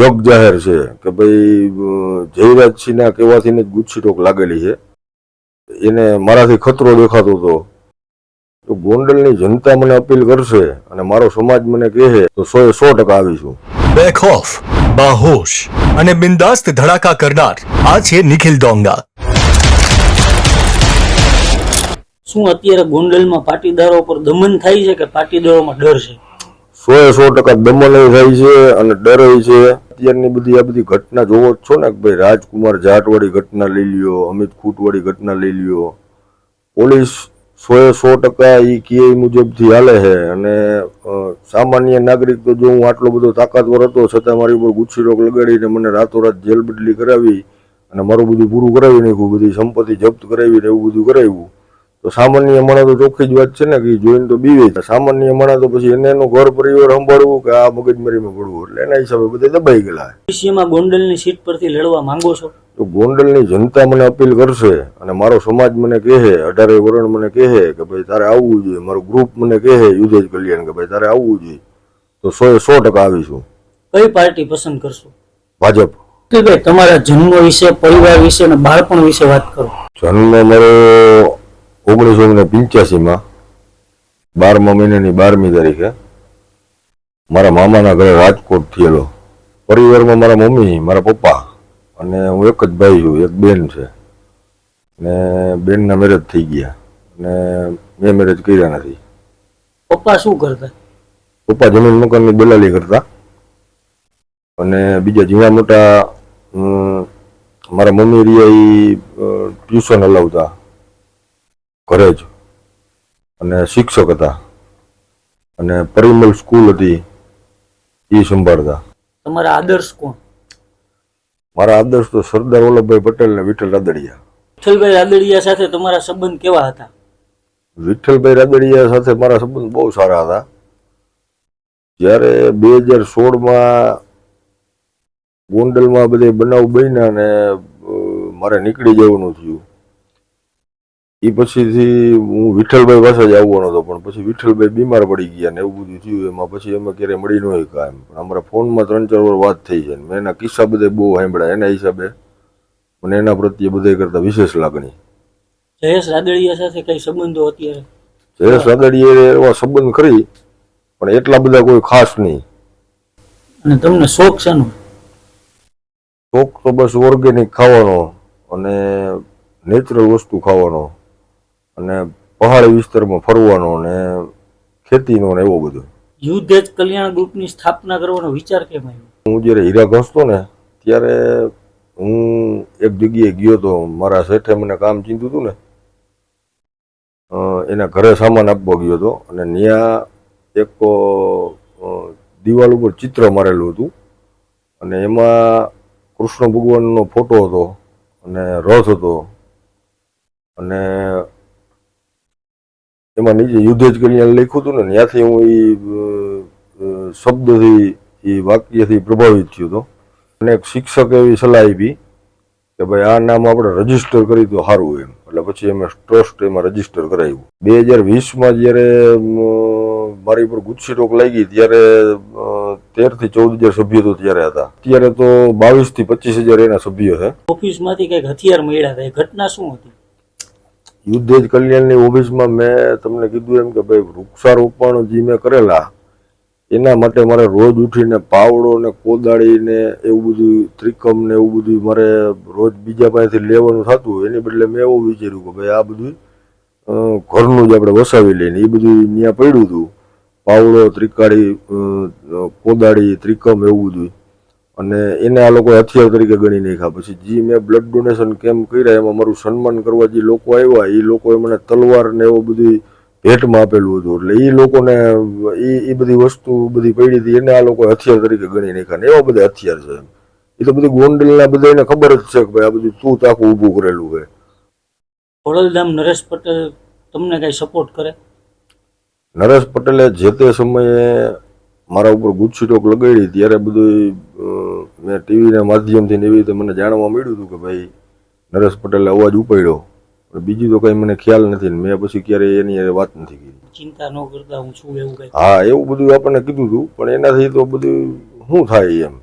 જગ જાહેર છે કે ભાઈ જયરાજસિંહના કહેવાથી જ ગુચ્છી ટોક લાગેલી છે. એને મારાથી ખતરો દેખાતો હતો. તો ગોંડલની જનતા મને અપીલ કરશે અને મારો સમાજ મને કહે તો સો એ સો ટકા આવીશું. બેખોફ બાહોશ અને બિંદાસ્ત ધડાકા કરનાર આ છે નિખિલ ડોંગા. શું અત્યારે ગોંડલમાં પાટીદારો પર દમન થાય છે કે પાટીદારોમાં ડર છે? સો એ સો ટકા દમન થાય છે અને ડર છે. અત્યારની બધી આ બધી ઘટના જોવો જ છો ને કે ભાઈ રાજકુમાર જાટવાળી ઘટના લઈ લ્યો, અમિત ખૂટવાળી ઘટના લઈ લ્યો. પોલીસ સો એ સો ટકા એ કે મુજબથી હાલે છે અને સામાન્ય નાગરિક તો જો હું આટલો બધો તાકાતવર હતો, છતાં મારી ઉપર ગુચ્છી રોગ લગાડીને મને રાતોરાત જેલ બદલી કરાવી અને મારું બધું પૂરું કરાવી નાખ્યું, બધી સંપત્તિ જપ્ત કરાવીને એવું બધું કરાવ્યું. તો સામાન્ય માણસ તો ચોખ્ખી જ વાત છે ને કે જોઈને તો બીવે. સામાન્ય માણસ તો પછી એને એનું ઘર પરિવાર સંભાળવું કે આ મગજમારીમાં પડવું એટલે એના હિસાબે બધા દબાઈ ગયેલા ભવિષ્યમાં ગોંડલની સીટ પરથી લડવા માંગો છો? તો ગોંડલની જનતા મને અપીલ કરશે અને મારો સમાજ મને કહે અઢારે વરણ મને કહે કે ભાઈ તારે આવવું જોઈએ મારું ગ્રુપ મને કહે યુધેજ કલ્યાણ કે ભાઈ તારે આવવું જોઈએ. તો સો સો ટકા આવીશું. કઈ પાર્ટી પસંદ કરશો? ભાજપ. કે ભાઈ તમારા જન્મ વિશે પરિવાર વિશે અને બાળપણ વિશે વાત કરો. જન્મ મારો ઓગણીસો ને પંચ્યાસીમાં બારમા મહિનાની બારમી તારીખે મારા મામાના ઘરે રાજકોટ થયેલો. પરિવારમાં મારા મમ્મી મારા પપ્પા અને હું એક જ ભાઈ છું એક બેન છે. ને બેનના મેરેજ થઈ ગયા ને મેં મેરેજ કર્યા નથી. પપ્પા શું કરતા? પપ્પા જમીન મકાનની દલાલી કરતા અને બીજા ઝીણા મોટા મારા મમ્મી રહ્યા એ ટ્યુશન હલાવતા. ઘરે જ. અને શિક્ષક હતા. અને પરિમલ સ્કૂલ હતી. એ સંભાળતા. તમારા આદર્શ કોણ? મારા આદર્શ તો સરદાર વલ્લભભાઈ પટેલ ને વિઠ્ઠલ રાદડિયા. વિઠ્ઠલભાઈ રાદડિયા સાથે તમારા સંબંધ કેવા હતા? વિઠ્ઠલભાઈ રાદડિયા સાથે મારા સંબંધ બહુ સારા હતા. જ્યારે બે હજાર સોળમાં ગોંડલમાં બધે બનાવ બન્યા ને મારે નીકળી જવાનું થયું. એ પછીથી હું વિઠ્ઠલભાઈ પાસે જ આવવાનો હતો પણ પછી વિઠ્ઠલભાઈ બીમાર પડી ગયા ને એવું બધું થયું એમાં પછી એમાં ક્યારે મળી ન શક્યા એમ પણ અમારા ફોનમાં ત્રણ ચાર વાર વાત થઈ છે મેં એના કિસ્સા બધે બહુ સાંભળ્યા એના હિસાબે મને એના પ્રત્યે બધે કરતા વિશેષ લાગણી. જયેશ રાદડિયા સાથે કઈ સંબંધો અત્યારે? જયેશ રાદડીએ એવા સંબંધ કરી પણ એટલા બધા કોઈ ખાસ નહીં. અને તમને શોખ છે શોખ તો બસ ઓર્ગેનિક ખાવાનો અને નેચરલ વસ્તુ ખાવાનો. અને પહાડી વિસ્તારમાં ફરવાનો ને ખેતીનો ને એવો બધો. યુદ્ધ જ કલ્યાણ ગ્રુપની સ્થાપના કરવાનો વિચાર કેમ આવ્યો? હું જ્યારે હીરા ઘસતો ને ત્યારે હું એક જગ્યાએ ગયો તો મારા શેઠે મને કામ ચીંધું હતું ને એના ઘરે સામાન આપવા ગયો હતો અને ત્યાં એક દિવાલ ઉપર ચિત્ર મારેલું હતું અને એમાં કૃષ્ણ ભગવાનનો ફોટો હતો અને રથ હતો અને એમાં નીચે યુદ્ધ જ કલ્યાણ લખ્યું હતું ને ત્યાંથી હું એ શબ્દથી એ વાક્યથી પ્રભાવિત થયો હતો. અને એક શિક્ષક એવી સલાહ આપી કે ભાઈ આ નામ આપણે રજિસ્ટર કરી તો સારું એમ. એટલે પછી અમે ટ્રસ્ટ એમાં રજિસ્ટર કરાવ્યું બે હજાર વીસમાં જ્યારે મારી ઉપર ગુચ્છી રોગ લાગી ત્યારે તેરથી ચૌદ હજાર સભ્યો તો ત્યારે હતા. અત્યારે તો બાવીસથી પચીસ હજાર એના સભ્યો છે. ઓફિસમાંથી કંઈક હથિયાર મળ્યા હતા. એ ઘટના શું હતી? યુદ્ધ જ કલ્યાણની ઓફિસમાં મેં તમને કીધું એમ કે ભાઈ વૃક્ષારોપણ જે મેં કરેલા, એના માટે મારે રોજ ઉઠીને પાવડો ને કોદાળી ને એવું બધું, ત્રિકમ ને એવું બધું મારે રોજ બીજા પાસેથી લેવાનું થતું એની બદલે મેં એવું વિચાર્યું કે ભાઈ આ બધું ઘરનું જ આપણે વસાવી લઈને, એ બધું ત્યાં પડ્યું હતું. પાવડો, ત્રિકાળી કોદાળી, ત્રિકમ એવું બધું. અને એને આ લોકો હથિયાર તરીકે ગણી નાખ્યા. પછી જે મેં બ્લડ ડોનેશન કેમ્પ કર્યા એમાં મારું સન્માન કરવા જે લોકો આવ્યા એ લોકોએ મને તલવાર ને એવું બધું ભેટમાં આપેલું હતું. એટલે એ લોકોને એ એ બધી વસ્તુ બધી પડી હતી એને આ લોકો હથિયાર તરીકે ગણી નાખ્યા ને એવા બધા હથિયાર છે એમ. એ તો બધું ગોંડલના બધાને ખબર જ છે કે ભાઈ આ બધું તું તાકું ઊભું કરેલું છે. ખોડલધામ નરેશ પટેલ તમને કઈ સપોર્ટ કરે? નરેશ પટેલે જે તે સમયે મારા ઉપર ગુચ્છીટોક લગાડી ત્યારે બધું મેં ટીવીના માધ્યમથી એવી રીતે મને જાણવા મળ્યું હતું કે ભાઈ નરેશ પટેલે અવાજ ઉપાડ્યો. બીજું તો કઈ મને ખ્યાલ નથી મેં પછી ક્યારેય એની વાત નથી કરી. ચિંતા ન કરતા હું છું એવું કઈ? હા એવું બધું આપણને કીધું હતું પણ એનાથી તો બધું શું થાય એમ?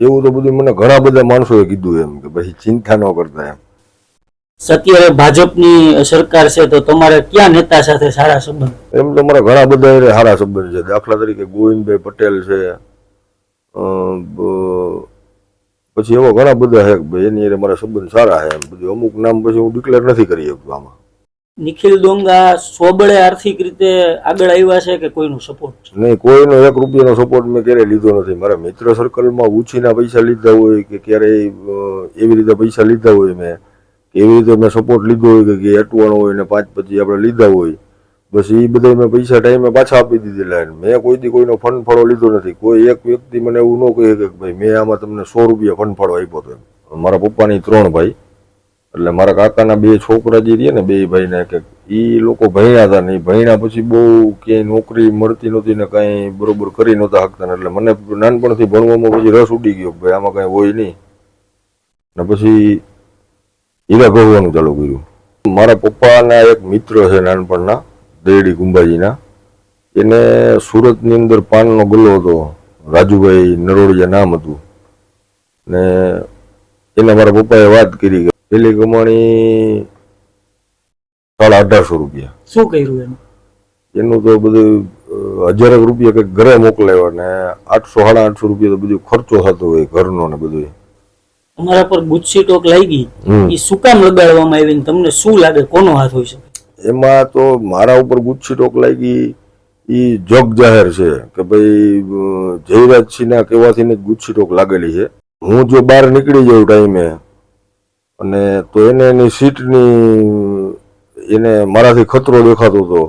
એવું તો બધું મને ઘણા બધા માણસોએ કીધું એમ કે પછી ચિંતા ન કરતા એમ. અત્યારે ભાજપની સરકાર છે તો તમારે કયા નેતા સાથે સારા સંબંધ? એમ તો મારા ઘણા બધા સારા સંબંધ છે. દાખલા તરીકે ગોવિંદભાઈ પટેલ છે પછી એવા ઘણા બધા છે ભાઈ એની અરે મારા સંબંધ સારા છે એમ. બધું અમુક નામ પછી હું ડિક્લેર નથી કરી શકતો આમાં. નિખિલ ડોંગા સોબળે આર્થિક રીતે આગળ આવ્યા છે કે કોઈનો સપોર્ટ છે? નહીં કોઈનો એક રૂપિયાનો સપોર્ટ મેં ક્યારેય લીધો નથી. મારા મિત્ર સર્કલમાં ઉછીના પૈસા લીધા હોય કે ક્યારેય એવી રીતે પૈસા લીધા હોય મેં. એવી રીતે મેં સપોર્ટ લીધો હોય કે અટવાણો હોય ને પાંચ પછી આપણે લીધા હોય બસ એ બધા મેં પૈસા ટાઈમે પાછા આપી દીધેલા મેં કોઈથી કોઈનો ફંડ ફાળો લીધો નથી. કોઈ એક વ્યક્તિ મને એવું ન કહે કે ભાઈ, મેં આમાં તમને સો રૂપિયા ફંડ ફાળો આપ્યો હતો મારા પપ્પાની ત્રણ ભાઈ, એટલે મારા કાકાના બે છોકરા જે રહ્યા ને, બે ભાઈને કે એ લોકો ભણ્યા હતા ને ભણ્યા પછી બહુ ક્યાંય નોકરી મળતી નહોતી ને કાંઈ બરોબર કરી નહોતા શકતા ને, એટલે મને નાનપણથી ભણવામાં પછી રસ ઉડી ગયો ભાઈ, આમાં કાંઈ હોય નહીં. ને પછી હીરા ભરવાનું ચાલુ કર્યું. મારા પપ્પાના એક મિત્ર છે નાનપણના દેડી કુંભાજીના એને સુરતની અંદર પાનનો ગલ્લો હતો રાજુભાઈ નરોડિયા નામ હતું. ને એને મારા પપ્પાએ વાત કરી કે પેલી કમાણી સાડા અઢારસો રૂપિયા. શું કર્યું એનું? એનું તો બધું હજારેક રૂપિયા કંઈક ઘરે મોકલાવ્યા ને આઠસો સાડા આઠસો રૂપિયા તો બધું ખર્ચો થતો હોય ઘરનો ને બધું તમારા પર ગુસ્સી ટોક લાગી. એ શું કામ લગાડવામાં આવી ને તમને શું લાગે? કોનો હાથ હોય શકે એમાં તો મારા ઉપર ગુચ્છી ટોક લાગી. એ જોગ જાહેર છે કે ભાઈ જયરાજ જયરાજસિંહના કહેવાથી ગુચ્છી ટોક લાગેલી છે. હું જો બહાર નીકળી જાઉં ટાઈમે અને તો એને એની સીટની એને મારાથી ખતરો દેખાતો હતો.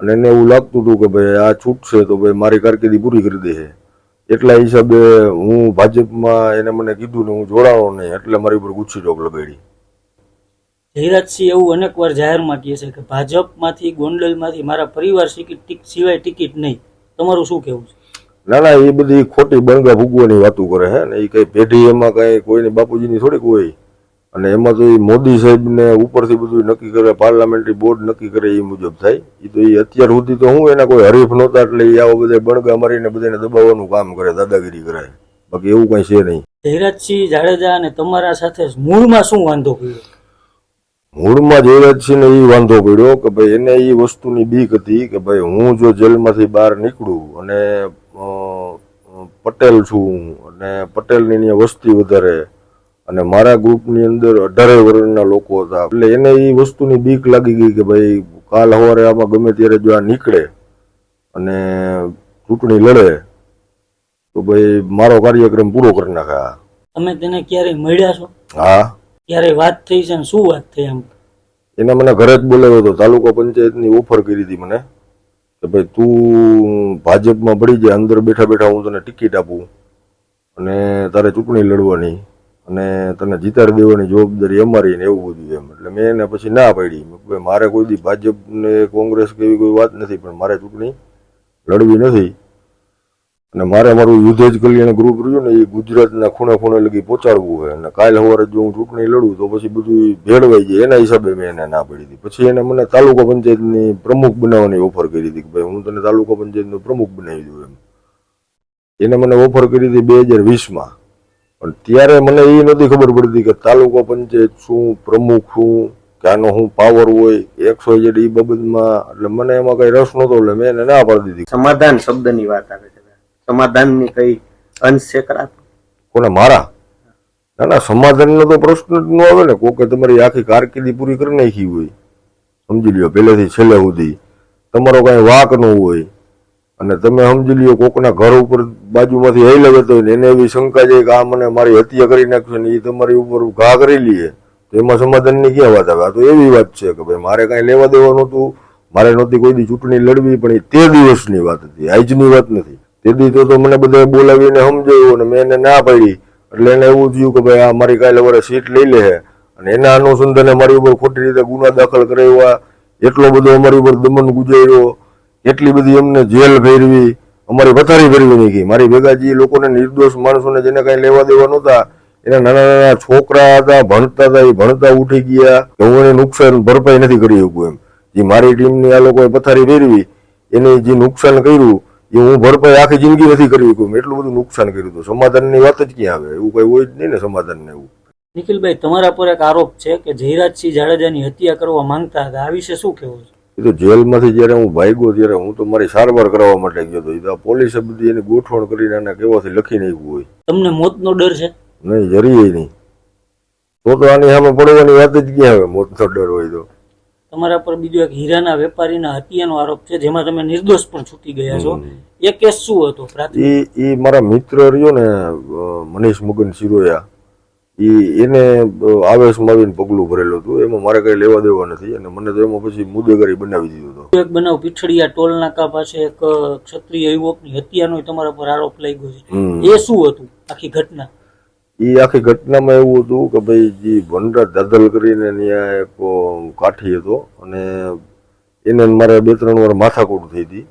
અને એને એવું લાગતું હતું કે ભાઈ આ છૂટશે તો ભાઈ મારી કારકિર્દી પૂરી કરી દે એટલા હિસાબે હું ભાજપમાં એને મને કીધું ને હું જોડાણો નહીં એટલે મારી ઉપર ગુચ્છી ટોક લગાડી. જયરાજસિંહ એવું અનેક વાર જાહેરમાં કહે છે કે ભાજપમાંથી ગોંડલમાંથી મારા પરિવાર ટિકિટ સિવાય ટિકિટ નહીં. તમારું શું કહેવું છે? ના ના એ બધી ખોટી બંગા ભૂગવાની વાતો કરે હે ને એ કઈ પેઢી એમાં કઈ કોઈની બાપુજીની થોડીક હોય. અને એમાં તો એ મોદી સાહેબને ઉપરથી બધું નક્કી કરે પાર્લામેન્ટરી બોર્ડ નક્કી કરે એ મુજબ થાય. એ તો એ અત્યાર સુધી તો હું એના કોઈ હરીફ નહોતા એટલે એ આવો બધા બણગા મારીને બધાને દબાવવાનું કામ કરે દાદાગીરી કરે બાકી એવું કઈ છે નહીં. ધીરજસિંહ જાડેજા અને તમારા સાથે મૂળમાં શું વાંધો પડ્યો? મૂળમાં ધીરજસિંહને એ વાંધો પડ્યો કે ભાઈ એને એ વસ્તુની બીક હતી કે ભાઈ હું જો જેલમાંથી બહાર નીકળું અને પટેલ છું અને પટેલની વસ્તી વધારે અને મારા ગ્રુપની અંદર અઢારે વર્ષના લોકો હતા. એટલે એને એ વસ્તુની બીક લાગી ગઈ કે ભાઈ કાલ સવારે આમાં ગમે ત્યારે જો આ નીકળે અને ચૂંટણી લડે તો ભાઈ મારો કાર્યક્રમ પૂરો કરી નાખે આ. તમે તેને ક્યારેય મળ્યા છો? હા. ક્યારેય વાત થઈ છે શું વાત થઈ એમ એને મને ઘરે જ બોલાવ્યો હતો. તાલુકા પંચાયતની ઓફર કરી હતી મને કે ભાઈ તું ભાજપમાં પડી જાય અંદર બેઠા બેઠા હું તને ટિકિટ આપું અને તારે ચૂંટણી લડવાની. અને તને જીતાડી દેવાની જવાબદારી અમારી ને એવું બધું એમ. એટલે મેં એને પછી ના પાડી. મારે કોઈ દી ભાજપ ને કોંગ્રેસ કે એવી કોઈ વાત નથી, પણ મારે ચૂંટણી લડવી નથી. અને મારે મારું યુદ્ધ જ કલ્યાણ ગ્રુપ રહ્યું ને એ ગુજરાતના ખૂણે ખૂણે લગી પહોંચાડવું હોય. અને કાલ સવારે જો હું ચૂંટણી લડું, તો પછી બધું ભેળવાઈ જાય. એના હિસાબે મેં એને ના પાડી હતી. પછી એને મને તાલુકા પંચાયતની પ્રમુખ બનાવવાની ઓફર કરી હતી કે, ભાઈ, હું તને તાલુકા પંચાયતનો પ્રમુખ બનાવી દઉં એમ. એને મને ઓફર કરી હતી બે હજાર વીસમાં. પણ ત્યારે મને એ નથી ખબર પડતી કે તાલુકા પંચાયત શું પ્રમુખ શું કે આનો શું પાવર હોય એકસો જેડ એ બાબતમાં. એટલે મને એમાં કઈ રસ નહોતો એટલે મેં એને ના પાડી દીધી. સમાધાન શબ્દની વાત આવે છે. સમાધાનની કઈ અંશ છે ખરા? કોને મારા? ના ના સમાધાનનો તો પ્રશ્ન જ ન આવે ને. કોકે તમારી આખી કારકિર્દી પૂરી કરી નાખી હોય. સમજી લ્યો પહેલેથી છેલ્લે સુધી. તમારો કાંઈ વાક ન હોય. અને તમે સમજી લ્યો, કોકના ઘર ઉપર બાજુમાંથી હઈ જતો હોય એને એવી શંકા છે કે આ મને મારી હત્યા કરી નાખશે ને એ તમારી ઉપર ઘા કરી લઈએ તો એમાં સમાધાનની ક્યાં વાત આવે? આ તો એવી વાત છે કે ભાઈ મારે કાંઈ લેવા દેવા નહોતું, મારે નહોતી કોઈ દી ચૂંટણી લડવી, પણ એ તે દિવસની વાત હતી, આજની વાત નથી. તે દી તો મને બધા બોલાવીને સમજાવ્યું અને મેં એને ના પાડી. એટલે એને એવું થયું કે ભાઈ આ મારી કાલે વરે સીટ લઈ લે અને એના અનુસંધાને મારી ઉપર ખોટી રીતે ગુના દાખલ કરાવ્યા. એટલો બધો અમારી ઉપર દમન ગુજાર્યો. એટલી બધી અમને જેલ ફેરવી અમારી પથારી ફેરવી નાખી. મારી ભેગા જે લોકોને નિર્દોષ માણસોને જેને કાંઈ લેવા દેવા નહોતા, એના નાના નાના છોકરા હતા, ભણતા હતા, એ ભણતા ઉઠી ગયા. હું એને નુકસાન ભરપાઈ નથી કરી શકું એમ. જે મારી ટીમની આ લોકોએ પથારી ફેરવી એને જે નુકસાન કર્યું, એ હું ભરપાઈ આખી જિંદગી નથી કરી શકું એટલું બધું નુકસાન કર્યું હતું. સમાધાનની વાત જ ક્યાં આવે? એવું કઈ હોય જ નહીં ને સમાધાન એવું. નિખિલભાઈ, તમારા પર એક આરોપ છે કે જયરાજસિંહ જાડેજાની હત્યા કરવા માંગતા હતા. આ વિશે શું કહેવું છે? એ તો જેલમાંથી જ્યારે હું ભાગ્યો ત્યારે હું તો મારી સારવાર કરાવવા માટે ગયો હતો. એ તો આ પોલીસે બધી એની ગોઠવણ કરીને આના કેવાથી લખી નાખ્યું હોય. તમને મોતનો ડર છે? નહીં જરીએ નહીં. તો તો આની સામે પડવાની વાત જ ક્યાં આવે? મોતનો ડર હોય તો. તમારા પર બીજો એક હીરાના વેપારીના હત્યાનો આરોપ છે જેમાં તમે નિર્દોષ પણ છૂટી ગયા છો. એ કેસ શું હતો? એ એ મારા મિત્ર રહ્યો ને મનીષ મુગન સિરોયા એ એને આવેશ આવેશમાં આવીને પગલું ભરેલું હતું. એમાં મારે કઈ લેવા દેવા નથી અને મને તો એમાં પછી મુદ્દેગારી બનાવી દીધો હતો. એક બનાવ પીઠડિયા ટોલ નાકા પાસે એક ક્ષત્રિય યુવકની હત્યાનો તમારા પર આરોપ લાગ્યો છે. એ શું હતું આખી ઘટના? એ આખી ઘટનામાં એવું હતું કે ભાઈ જે વનરાજ દાદલ કરીને ત્યાં એક કાઠી હતો અને એને મારે બે ત્રણ વાર માથાકૂટ થઈ હતી.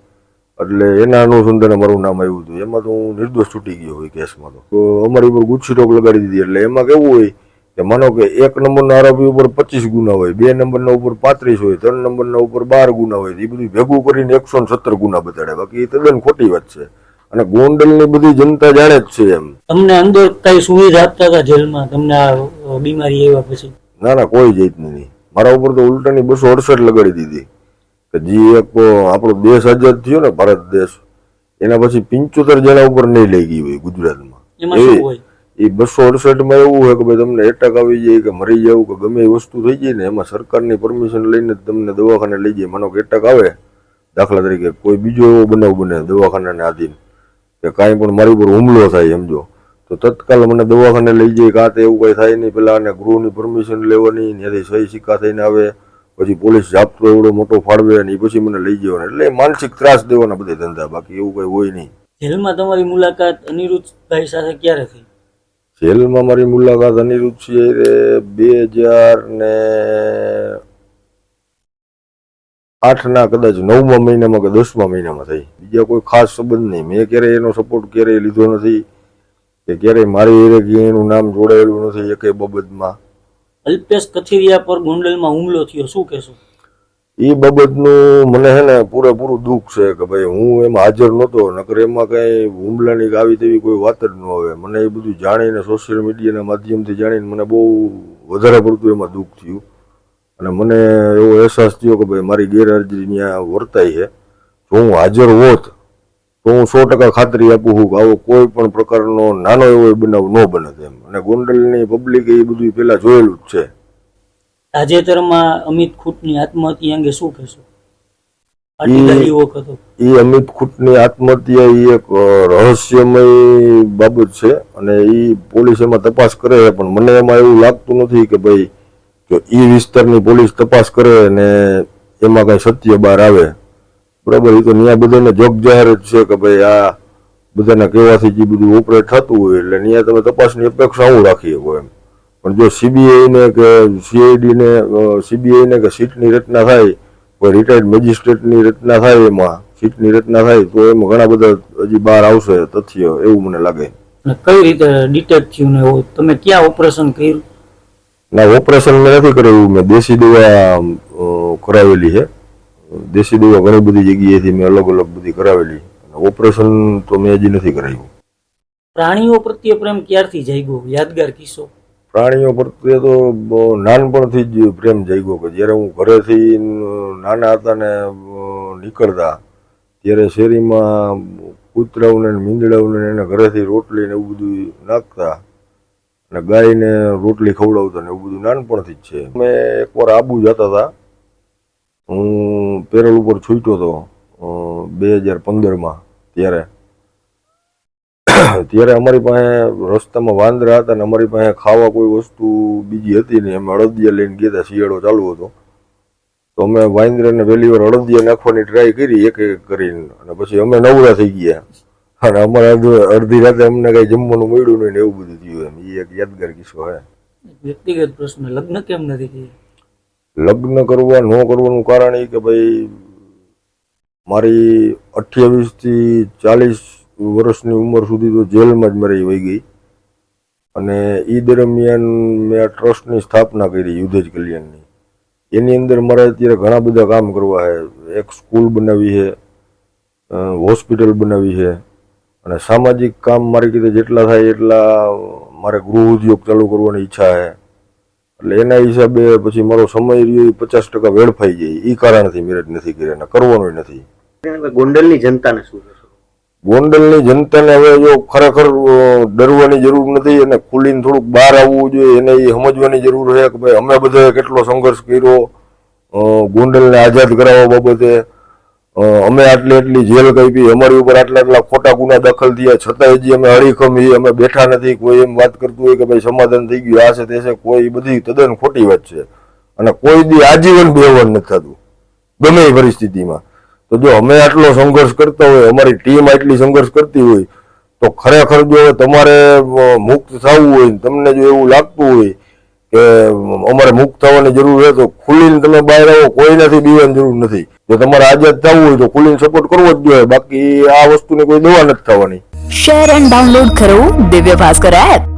એટલે એના અનુસંધાને મારું નામ આવ્યું હતું. એમાં તો હું નિર્દોષ છૂટી ગયો હોય કેસમાં તો. અમારી ઉપર ગુચ્છી ટોક લગાડી દીધી. એટલે એમાં કેવું હોય કે માનો કે એક નંબરના આરોપી ઉપર પચીસ ગુના હોય બે નંબરના ઉપર પાંત્રીસ હોય ત્રણ નંબરના ઉપર બાર ગુના હોય એ બધું ભેગું કરીને એકસો ને સત્તર ગુના બતાડે. બાકી એ તદ્દન ખોટી વાત છે. અને ગોંડલની બધી જનતા જાણે જ છે એમ. તમને અંદર કઈ સુવિધા આપતા હતા જેલમાં? તમને આ બીમારી આવ્યા પછી? ના ના કોઈ જાતની નહીં. મારા ઉપર તો ઉલટાની બસો અડસઠ લગાડી દીધી. કે જે એક આપણો દેશ આઝાદ થયો ને ભારત દેશ એના પછી પંચોતેર જણા ઉપર નહીં લઈ ગઈ હોય ગુજરાતમાં. એ બસો અડસઠમાં એવું હોય કે ભાઈ તમને એટેક આવી જાય કે મરી જાવ કે ગમે એ વસ્તુ થઈ જાય ને એમાં સરકારની પરમિશન લઈને જ તમને દવાખાને લઈ જાય. માનો કે એટેક આવે દાખલા તરીકે કોઈ બીજો એવો બનાવ બને દવાખાનાને આધીન કે કાંઈ પણ મારી ઉપર હુમલો થાય સમજો તો તત્કાલ મને દવાખાને લઈ જાય કાં તો એવું કંઈ થાય નહીં પેલા અને ગૃહની પરમિશન લેવાની ત્યાંથી સહી સિક્કા થઈને આવે પછી પોલીસ જાપતો એવડો મોટો ફાળવે અને પછી મને લઈ જવાના એટલે માનસિક ત્રાસ દેવાના બધા ધંધા બાકી એવું કઈ હોય નહીં. જેલમાં તમારી મુલાકાત અનિરુદ્ધભાઈ સાથે ક્યારે થઈ? જેલમાં મારી મુલાકાત અનિરુદ્ધ છે બે હજાર ને આઠના કદાચ નવમા મહિનામાં કે દસમા મહિનામાં થઈ. બીજા કોઈ ખાસ સંબંધ નહીં. મેં ક્યારેય એનો સપોર્ટ ક્યારેય લીધો નથી કે ક્યારેય મારી હારે એનું નામ જોડાયેલું નથી એકે બાબતમાં. અલ્પેશ કથિરિયા પર ગોંડલમાં હુમલો થયો. શું કહેશો? એ બાબતનું મને હે ને પૂરેપૂરું દુઃખ છે કે ભાઈ હું એમાં હાજર નહોતો, નકર એમાં કઈ હુમલાની આવી તેવી કોઈ વાત જ ન આવે મને એ બધું જાણીને સોશિયલ મીડિયાના માધ્યમથી જાણીને મને બહુ વધારે પડતું એમાં દુઃખ થયું. અને મને એવો અહેસાસ થયો કે ભાઈ મારી ગેરહાજરી ત્યાં વર્તાય છે જો હું હાજર હોત તો હું સો ટકા ખાતરી આપું છું કે આવો કોઈ પણ પ્રકારનો નાનો એવો બનાવ ન બને એમ અને ગોંડલની પબ્લિક એ બધું પેલા જોયેલું જ છે. તાજેતરમાં અમિત ખૂટની આત્મહત્યા અંગે શું કહેશો? એ અમિત ખૂટની આત્મહત્યા એ એક રહસ્યમય બાબત છે અને એ પોલીસ એમાં તપાસ કરે છે. પણ મને એમાં એવું લાગતું નથી કે ભાઈ જો એ વિસ્તારની પોલીસ તપાસ કરે ને એમાં કઈ સત્ય બહાર આવે. બરાબર એ તો ત્યાં બધાને જોગ જાહેર જ છે કે ભાઈ આ બધાના કહેવાથી જે બધું ઓપરેટ થતું હોય એટલે ત્યાં તમે તપાસની અપેક્ષા હું રાખી શકો એમ. પણ જો સીબીઆઈને કે સીઆઈડીને સીબીઆઈને કે સીટની રચના થાય કોઈ રિટાયર્ડ મેજિસ્ટ્રેટની રચના થાય એમાં સીટની રચના થાય તો એમાં ઘણા બધા હજી બહાર આવશે તથ્ય એવું મને લાગે. કઈ રીતે ડિટેક્ટ થયું ને તમે ક્યાં ઓપરેશન કર્યું? ના ઓપરેશન મેં નથી કરાવ્યું મેં દેશી દવા કરાવેલી છે. દેશી દવા ઘણી બધી જગ્યાએથી મેં અલગ અલગ બધી કરાવેલી. અને ઓપરેશન તો મેં હજી નથી કરાવ્યું. પ્રાણીઓ પ્રત્યે પ્રેમ ક્યારથી જાગ્યો? યાદગાર કિસ્સો. પ્રાણીઓ પ્રત્યે તો નાનપણથી જ પ્રેમ જાગ્યો કે જ્યારે હું ઘરેથી નાના હતા ને નીકળતા ત્યારે શેરીમાં કૂતરાઓને મીંદડાઓને એને ઘરેથી રોટલી ને એવું બધું નાખતા અને ગાયને રોટલી ખવડાવતા ને એવું બધું નાનપણથી જ છે. મેં એકવાર આબુ જતા હતા. હું પેરલ ઉપર છૂટ્યો હતો બે હજાર પંદરમાં ત્યારે. ત્યારે અમારી પાસે રસ્તામાં વાંદરા હતા ને અમારી પાસે ખાવા કોઈ વસ્તુ બીજી હતી નહીં. અમે અડદિયા લઈને ગયા હતા શિયાળો ચાલુ હતો. તો અમે વાંદરાને પહેલી વાર અડદિયા નાખવાની ટ્રાય કરી, એક એક કરીને. અને પછી અમે નવરા થઈ ગયા. અને અમારે અડધી રાતે અમને કઈ જમવાનું મળ્યું નહીં ને એવું બધું થયું એમ. એ એક યાદગાર કિસ્સો હે. વ્યક્તિગત પ્રશ્ન, લગ્ન કેમ નથી થયા? લગ્ન કરવા, ન કરવાનું કારણ એ કે ભાઈ, મારી અઠ્યાવીસથી ચાલીસ વર્ષની ઉંમર સુધી તો જેલમાં જ મારી વહી ગઈ. અને એ દરમિયાન મેં આ ટ્રસ્ટની સ્થાપના કરી, યુદ્ધજ કલ્યાણની. એની અંદર મારે અત્યારે ઘણા બધા કામ કરવા છે એક સ્કૂલ બનાવી છે હોસ્પિટલ બનાવી છે અને સામાજિક કામ મારી રીતે જેટલા થાય એટલા મારે ગૃહ ઉદ્યોગ ચાલુ કરવાની ઈચ્છા છે એટલે એના હિસાબે પછી મારો સમય રહ્યો એ પચાસ ટકા વેડફાઈ જાય એ કારણથી મેરેજ નથી કર્યા કરવાનો નથી. ગોંડલની જનતાને શું ગોંડલની જનતાને હવે જો ખરેખર ડરવાની જરૂર નથી અને ખુલીને થોડુંક બહાર આવવું જોઈએ એને એ સમજવાની જરૂર છે કે ભાઈ અમે બધાએ કેટલો સંઘર્ષ કર્યો ગોંડલને આઝાદ કરાવવા બાબતે. અમે આટલી એટલી જેલ કાપી, અમારી ઉપર આટલા આટલા ખોટા ગુના દખલ થયા, છતાંય હજી અમે અડીખમ અમે બેઠા નથી, કોઈ એમ વાત કરતું હોય કે ભાઈ સમાધાન થઈ ગયું, આ છે તે છે, કોઈ બધી તદ્દન ખોટી વાત છે. અને કોઈ દી આજીવન બેવન નથી થતું, ગમે એ પરિસ્થિતિમાં. તો જો અમે આટલો સંઘર્ષ કરતા હોય, અમારી ટીમ આટલી સંઘર્ષ કરતી હોય, તો ખરેખર જો તમારે મુક્ત થવું હોય, તમને જો એવું લાગતું હોય કે અમારે મુક્ત થવાની જરૂર છે તો ખુલ્લીને તમે બહાર આવો કોઈનાથી બીવાની જરૂર નથી. જો તમારે આઝાદ થવું હોય તો કુલિંગ સપોર્ટ કરવો જ જોઈએ. બાકી આ વસ્તુની કોઈ દવા નથી થવાની. શેર એન્ડ ડાઉનલોડ કરો દિવ્ય ભાસ્કર એપ